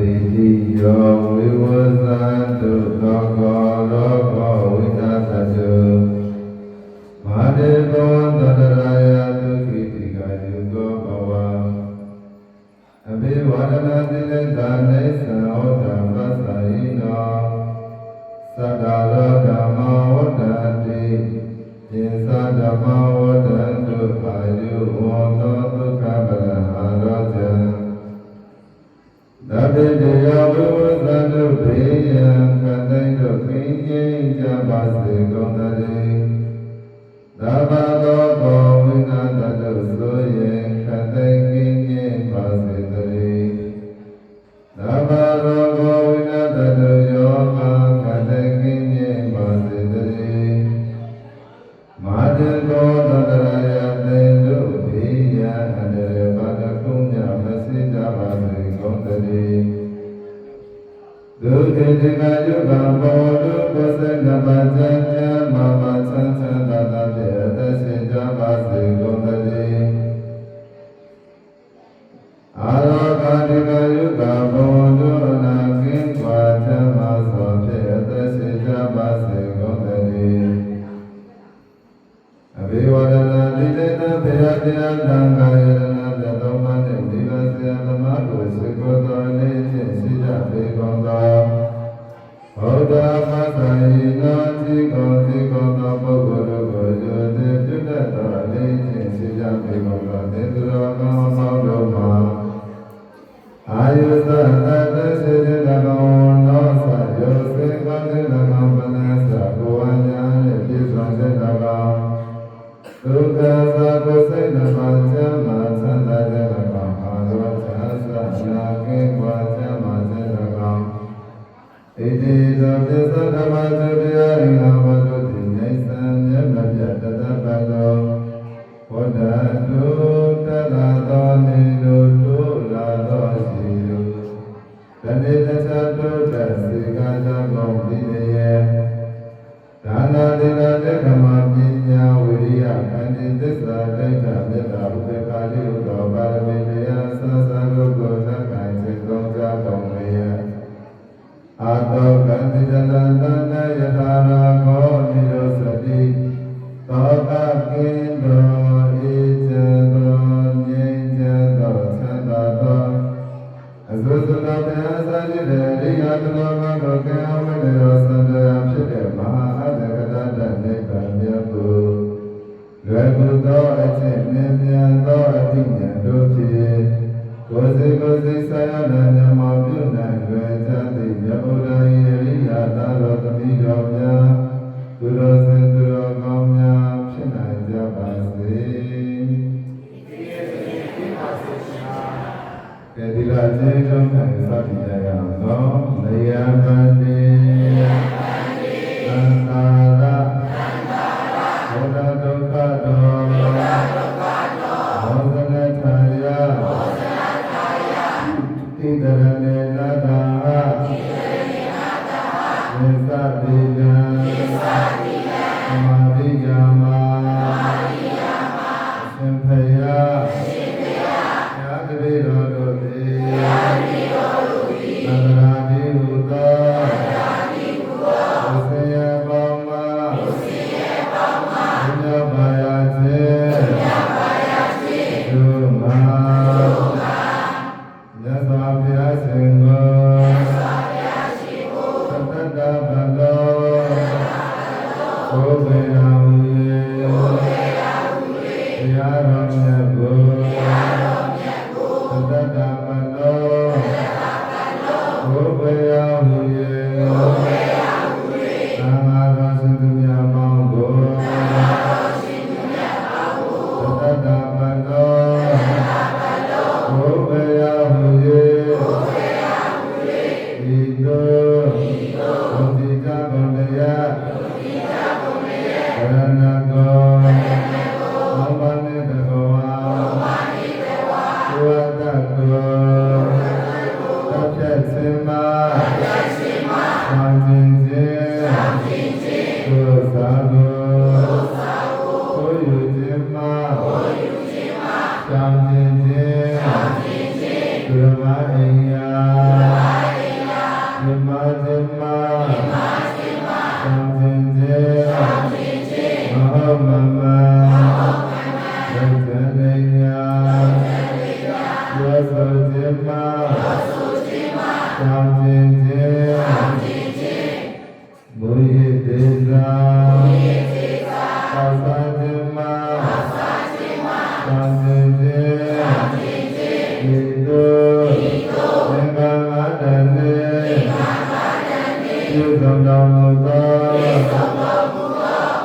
တိတိယောဝိဝသန္တုသောကောလောကဝိသသတုမာတေကောသတရာယတုခိတိကာယုသောဘဝအဘိဝါဒနာတိလေသာနေသောဓမ္မသရိနောသတ္တရောဓမ္မဝတ္တတိသင်္သဓမ္မဝ ਸਤ ਗੁਰ တတုတနာသောနေလိုတို့လာသောစီလိုတနေတသတုတစေကသောကောင်းပြီးရယ်ဒါနာတိနာတက္ကမပညာဝိရိယခန္တိသစ္စာတက္ကမေတ္တာဥပေက္ခာတိဥတော်ပါ ಇತರನೆ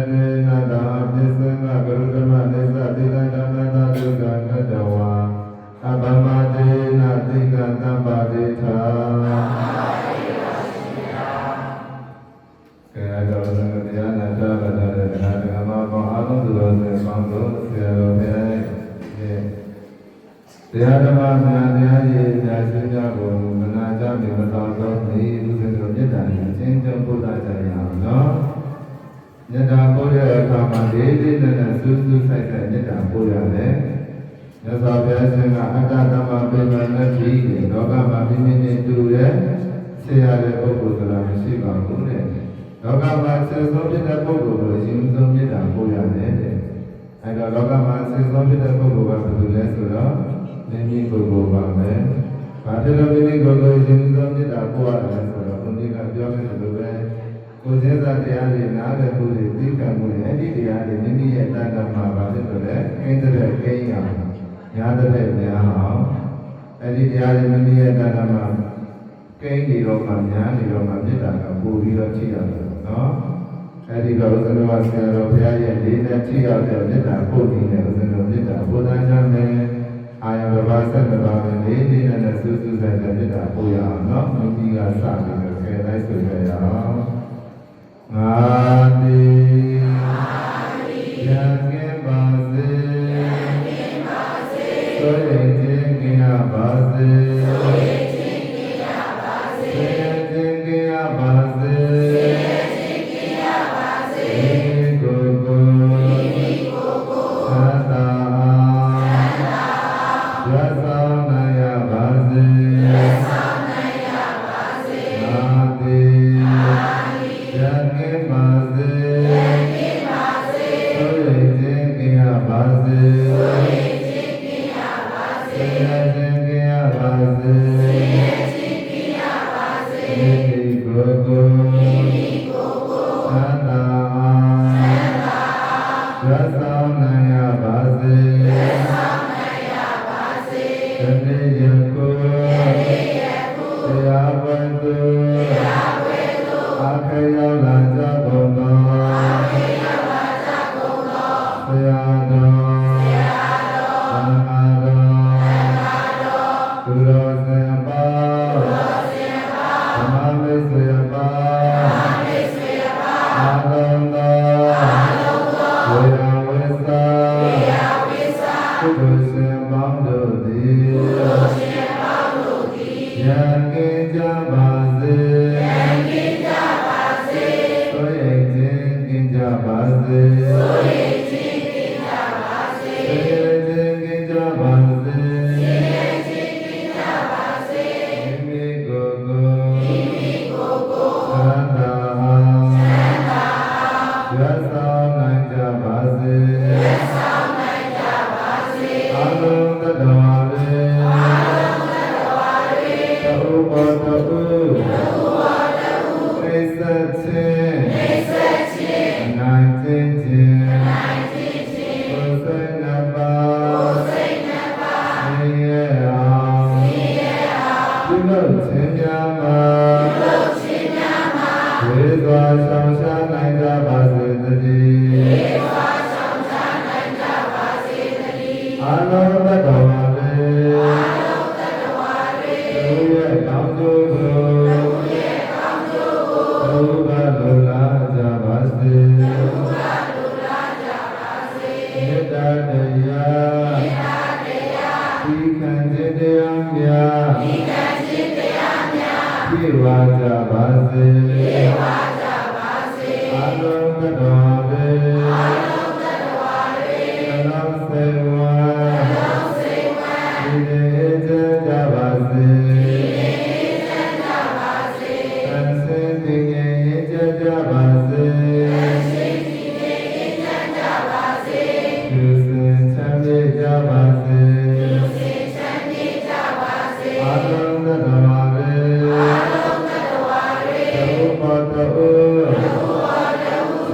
တရဏေနတာပစ္စံကဂရုဓမ္မနေသတိကဓမ္မတာဒုက္ခကတဝါအဘမတေနတိကတံပါတိထာကဲအဲ့တော့တရားနာကြပါတဲ့တရားဓမ္မပေါင်းအားလုံးသူတော်စင်ပေါင်းတို့ဆရာတော်ဘုရားရဲ့တရားဓမ္မများတရားရည်ညာစကြကိုမနာကြမီမတော်သောဤသူတို့မေတ္တာနဲ့အချင်းချင်းပို့တာကြရအောင်နော် မေတ္တာပို့တဲ့အခါမှာလေးလေးနက်နက် စူးစူးဆိုင်ဆိုင်မေတ္တာပို့ရတယ်။မြတ်စွာဘုရားရှင်ကအတ္တဓမ္မပေမနတ်ကြီးတဲ့လောကမှာပြင်းပြင်းနဲ့တူတဲ့ဆရာတဲ့ပုဂ္ဂိုလ်ဆိုတာမရှိပါဘူးတဲ့။လောကမှာဆယ်ဆုံးဖြစ်တဲ့ပုဂ္ဂိုလ်ကိုအရင်ဆုံးမေတ္တာပို့ရတယ်တဲ့။အဲတော့လောကမှာဆယ်ဆုံးဖြစ်တဲ့ပုဂ္ဂိုလ်ကဘယ်သူလဲဆိုတော့မိမိကိုယ်ကိုယ်ပါပဲ။ဘာဖြစ်လို့မိမိကိုယ်ကိုယ်အရင်ဆုံးမေတ္တာပို့ရတယ်ဆိုတော့ဘုန်းကြီးကပြောခဲ့တယ်လို့ပဲ။ ကိုယ်စေသာတရားတွေနားလည်မှုတွေသိခံမှုတွေအဲ့ဒီတရားတွေမိမိရဲ့တဏ္ဍာမှာပါလို့ဆိုလဲအင်းတဲ့ကိန်းအောင်ညာတဲ့များအောင်အဲ့ဒီတရားတွေမိမိရဲ့တဏ္ဍာမှာကိန်းနေတော့မှညာနေတော့မှမေတ္တာကပို့ပြီးတော့ကြည့်ရတယ်နော်အဲ့ဒီတော့ဥစ္စလဝဆရာတော်ဘုရားရဲ့လေးနဲ့ကြည့်ရတဲ့မေတ္တာပို့နေတဲ့ဥစ္စလမေတ္တာပို့တဲ့ကြောင့်လည်းအာယဝဘာဆက်တပါးနဲ့လေးလေးနဲ့စူးစူးဆိုင်တဲ့မေတ္တာပို့ရအောင်နော်မိမိကစပြီးတော့ခဲလိုက်ဆိုကြရအောင် ငါ သိ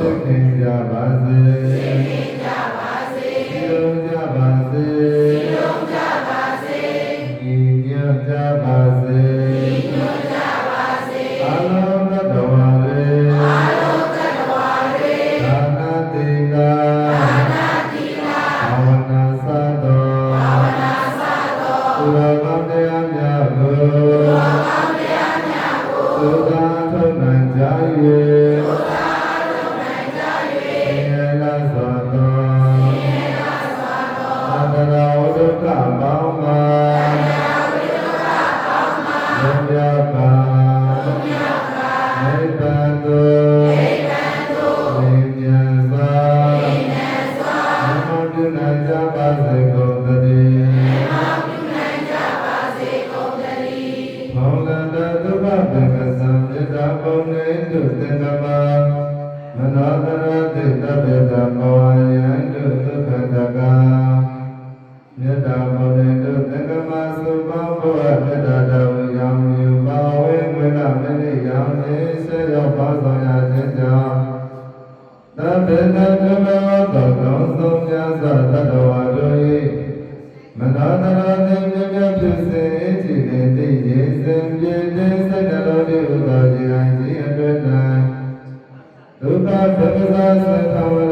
စိတ်ခင်ကြပါစေစိတ်ခင်ကြပါစေကြည်လုံးကြပါစေကြည်လုံးကြပါစေညီညွတ်ကြပါစေညီညွတ်ကြပါစေအလုံးသတ္တဝါတွေအလုံးသတ္တဝါတွေသာနာတိကာသာနာတိကာဘာဝနာသတ္တောဘာဝနာသတ္တောသုရမတရားများကိုသုရမတရားများကိုသုသာထုံနိုင်ကြ၏ Santa